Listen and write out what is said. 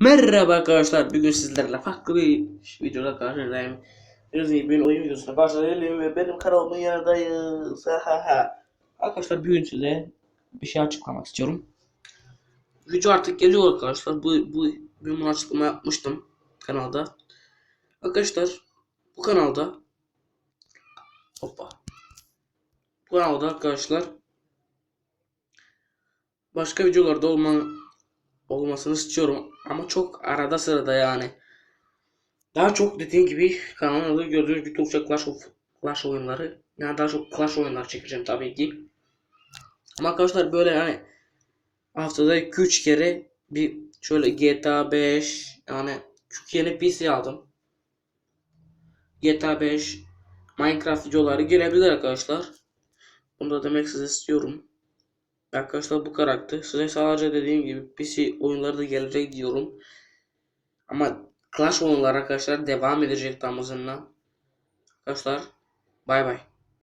Merhaba arkadaşlar. Bugün sizlerle farklı bir videoda karşınızdayım. Biraz iyi bir oyun videosuna başlayalım ve benim kanalımın yanındayız. Arkadaşlar bugün size bir şey açıklamak istiyorum. Video artık geliyor arkadaşlar. Bu, bu ben bunu açıklama yapmıştım kanalda. Arkadaşlar bu kanalda hoppa. Bu kanalda arkadaşlar başka videolarda olma, olmasını istiyorum ama çok arada sırada yani. Daha çok dediğim gibi kanalın adı gördüğünüz gibi Türkçe Clash of Clash oyunları. Yani daha çok Clash oyunlar çekeceğim tabii ki. Ama arkadaşlar böyle yani haftada 2-3 kere bir şöyle GTA 5 yani çünkü yeni PC aldım. GTA 5 Minecraft videoları gelebilir arkadaşlar. Bunu da demek size istiyorum. Arkadaşlar bu karakter. Size sadece dediğim gibi PC oyunları da gelecek diyorum. Ama Clash oyunları arkadaşlar devam edecek tam hızında. Arkadaşlar bay bay.